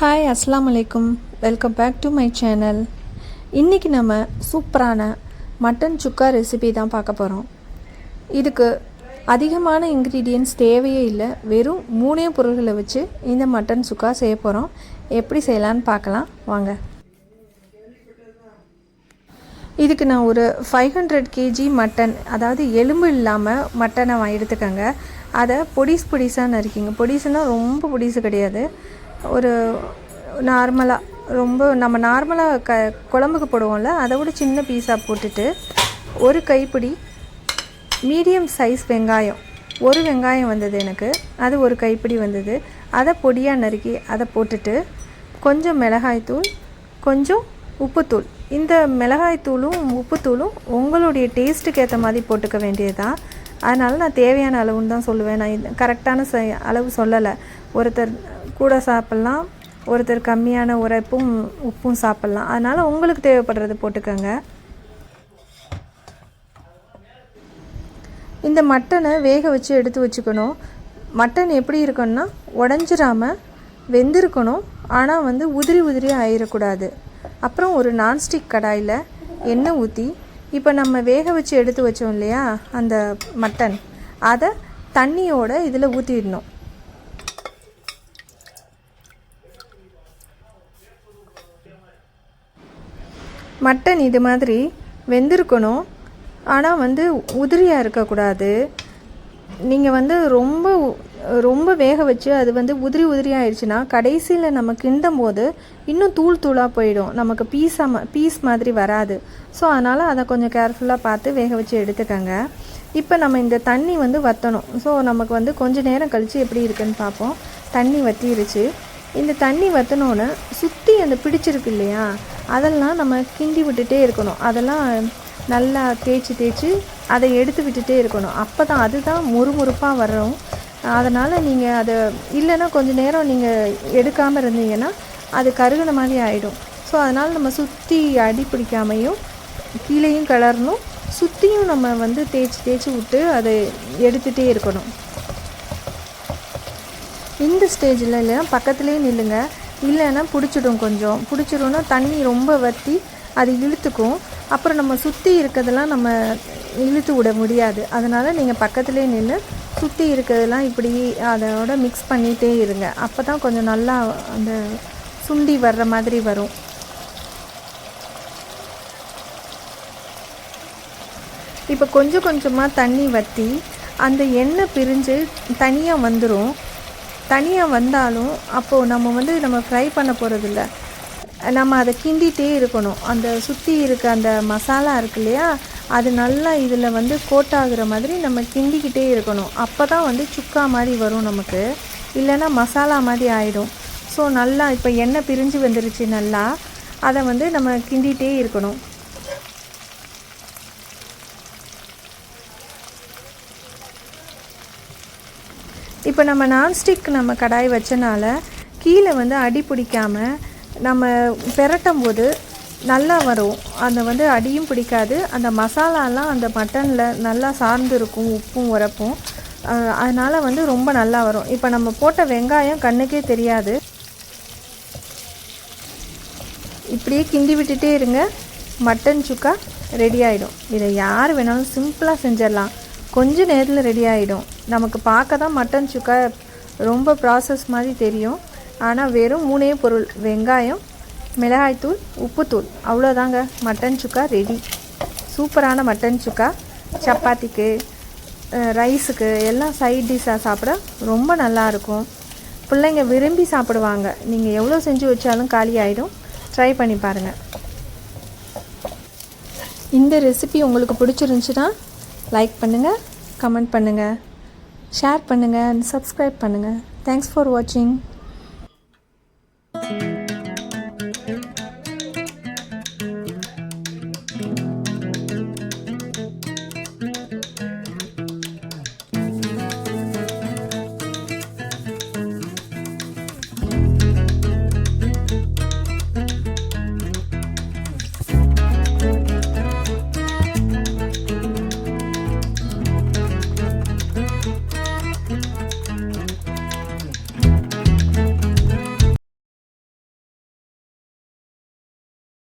Hi அஸ்லாம் அலைக்கும் welcome back to my channel இன்றைக்கி நம்ம சூப்பரான மட்டன் சுக்கா ரெசிபி தான் பார்க்க போகிறோம் இதுக்கு அதிகமான இன்க்ரீடியன்ட்ஸ் தேவையே இல்லை. வெறும் மூணே பொருள்களை வச்சு இந்த மட்டன் சுக்கா செய்ய போகிறோம் எப்படி செய்யலான்னு பார்க்கலாம். வாங்க. இதுக்கு நான் ஒரு ஃபைவ் ஹண்ட்ரட் கேஜி மட்டன் அதாவது எலும்பு இல்லாமல் மட்டனை எடுத்துக்கோங்க. அதை பொடிஸ் பொடிசாக நறுக்கிங்க பொடிசுனால் ரொம்ப பொடிசு கிடையாது. ஒரு நார்மலாக ரொம்ப நம்ம நார்மலாக க குழம்புக்கு போடுவோம்ல அதை விட சின்ன பீஸாக போட்டுட்டு ஒரு கைப்பிடி மீடியம் சைஸ் வெங்காயம் ஒரு வெங்காயம் வந்தது எனக்கு அது ஒரு கைப்பிடி வந்தது. அதை பொடியாக நறுக்கி அதை போட்டுட்டு கொஞ்சம் மிளகாய்த்தூள் கொஞ்சம் உப்புத்தூள் இந்த மிளகாய்த்தூளும் உப்புத்தூளும் உங்களுடைய டேஸ்ட்டுக்கு ஏற்ற மாதிரி போட்டுக்க வேண்டியதுதான். அதனால் நான் தேவையான அளவுன்னு தான் சொல்லுவேன். நான் இது கரெக்டான ச அளவு சொல்லலை. ஒருத்தர் கூட சாப்பிட்லாம் ஒருத்தர் கம்மியான உரைப்பும் உப்பும் சாப்பிட்லாம். அதனால் உங்களுக்கு தேவைப்படுறது போட்டுக்கோங்க. இந்த மட்டனை வேக வச்சு எடுத்து வச்சுக்கணும். மட்டன் எப்படி இருக்கணும்னா உடஞ்சிராமல் வெந்திருக்கணும். ஆனால் வந்து உதிரி உதிரியாக ஆயிடக்கூடாது அப்புறம் ஒரு நான்ஸ்டிக் கடாயில் எண்ணெய் ஊற்றி இப்போ நம்ம வேக வச்சு எடுத்து வச்சோம் இல்லையா? அந்த மட்டன் அதை தண்ணியோட இதில் ஊற்றிடணும் மட்டன் இது மாதிரி வெந்திருக்கணும். ஆனால் வந்து உதிரியாக இருக்கக்கூடாது. நீங்கள் வந்து ரொம்ப ரொம்ப வேக வச்சு அது வந்து உதிரி உதிரி ஆயிடுச்சுன்னா கடைசியில் நம்ம கிண்டும் போது இன்னும் தூள் தூளாக போயிடும். நமக்கு பீஸாக பீஸ் மாதிரி வராது. ஸோ அதனால் அதை கொஞ்சம் கேர்ஃபுல்லாக பார்த்து வேக வச்சு எடுத்துக்கோங்க. இப்போ நம்ம இந்த தண்ணி வந்து வற்றணும் ஸோ நமக்கு வந்து கொஞ்சம் நேரம் கழித்து எப்படி இருக்குன்னு பார்ப்போம். தண்ணி வற்றிருச்சு இந்த தண்ணி வற்றினோன்னே சுற்றி அந்த பிடிச்சிருக்கு இல்லையா? அதெல்லாம் நம்ம கிண்டி விட்டுட்டே இருக்கணும். அதெல்லாம் நல்லா தேய்ச்சி தேய்ச்சி அதை எடுத்து விட்டுட்டே இருக்கணும். அப்போ தான் அதுதான் முறுமுறுப்பாக வரும் அதனால் நீங்கள் அதை இல்லைன்னா கொஞ்ச நேரம் நீங்கள் எடுக்காமல் இருந்தீங்கன்னா அது கருகின மாதிரி ஆகிடும் ஸோ அதனால் நம்ம சுற்றி அடி பிடிக்காமையும் கீழேயும் கிளறணும். சுற்றியும் நம்ம வந்து தேய்ச்சி தேய்ச்சி விட்டு அதை எடுத்துகிட்டே இருக்கணும். இந்த ஸ்டேஜில் இல்லைன்னா பக்கத்துலேயே நில்லுங்க. இல்லைன்னா பிடிச்சிடும் கொஞ்சம். பிடிச்சிடும்னா தண்ணி ரொம்ப வற்றி அது இழுத்துக்கும். அப்புறம் நம்ம சுற்றி இருக்கிறதெல்லாம் நம்ம இழுத்து விட முடியாது. அதனால் நீங்கள் பக்கத்துலேயே நின்று சுற்றி இருக்கிறதெல்லாம் இப்படி அதோட மிக்ஸ் பண்ணிகிட்டே இருங்க. அப்போ தான் கொஞ்சம் நல்லா அந்த சுண்டி வர்ற மாதிரி வரும். இப்போ கொஞ்சம் கொஞ்சமாக தண்ணி வற்றி அந்த எண்ணெய் பிரிஞ்சு தனியாக வந்துடும் தனியாக வந்தாலும் அப்போது நம்ம வந்து நம்ம ஃப்ரை பண்ண போகிறதில்ல நம்ம அதை கிண்டிகிட்டே இருக்கணும். அந்த சுற்றி இருக்க அந்த மசாலா இருக்கு இல்லையா? அது நல்லா இதில் வந்து கோட் ஆகுற மாதிரி நம்ம கிண்டிக்கிட்டே இருக்கணும். அப்போ தான் வந்து சுக்கா மாதிரி வரும் நமக்கு. இல்லைன்னா மசாலா மாதிரி ஆகிடும் ஸோ நல்லா இப்போ எண்ணெய் பிரிஞ்சு வந்துருச்சு நல்லா. அதை வந்து நம்ம கிண்டிகிட்டே இருக்கணும். இப்போ நம்ம நான்ஸ்டிக் நம்ம கடாய் வச்சனால கீழே வந்து அடி பிடிக்காமல் நம்ம பெரட்டும் போது நல்லா வரும். அந்த வந்து அடியும் பிடிக்காது. அந்த மசாலாலாம் அந்த மட்டனில் நல்லா சார்ந்து இருக்கும் உப்பும் உரப்பும். அதனால் வந்து ரொம்ப நல்லா வரும். இப்போ நம்ம போட்ட வெங்காயம் கண்ணுக்கே தெரியாது. இப்படியே கிண்டி விட்டுட்டே இருங்க. மட்டன் சுக்கா ரெடி ஆகிடும் இதை யார் வேணாலும் சிம்பிளாக செஞ்சிடலாம். கொஞ்ச நேரத்தில் ரெடி ஆகிடும் நமக்கு பார்க்க தான் மட்டன் சுக்கா ரொம்ப ப்ராசஸ் மாதிரி தெரியும். ஆனால் வெறும் மூணே பொருள். வெங்காயம் மிளகாய்த்தூள் உப்புத்தூள் அவ்வளோதாங்க மட்டன் சுக்கா ரெடி சூப்பரான மட்டன் சுக்கா. சப்பாத்திக்கு ரைஸுக்கு எல்லாம் சைட் டிஷ்ஷாக சாப்பிட ரொம்ப நல்லாயிருக்கும் பிள்ளைங்க விரும்பி சாப்பிடுவாங்க. நீங்கள் எவ்வளோ செஞ்சு வச்சாலும் காலி ஆகிடும் ட்ரை பண்ணி பாருங்கள் இந்த ரெசிபி உங்களுக்கு பிடிச்சிருந்துச்சுன்னா லைக் பண்ணுங்கள் கமெண்ட் பண்ணுங்கள் ஷேர் பண்ணுங்கள் அண்ட் சப்ஸ்கிரைப் பண்ணுங்கள் தேங்க்ஸ் ஃபார் வாட்சிங்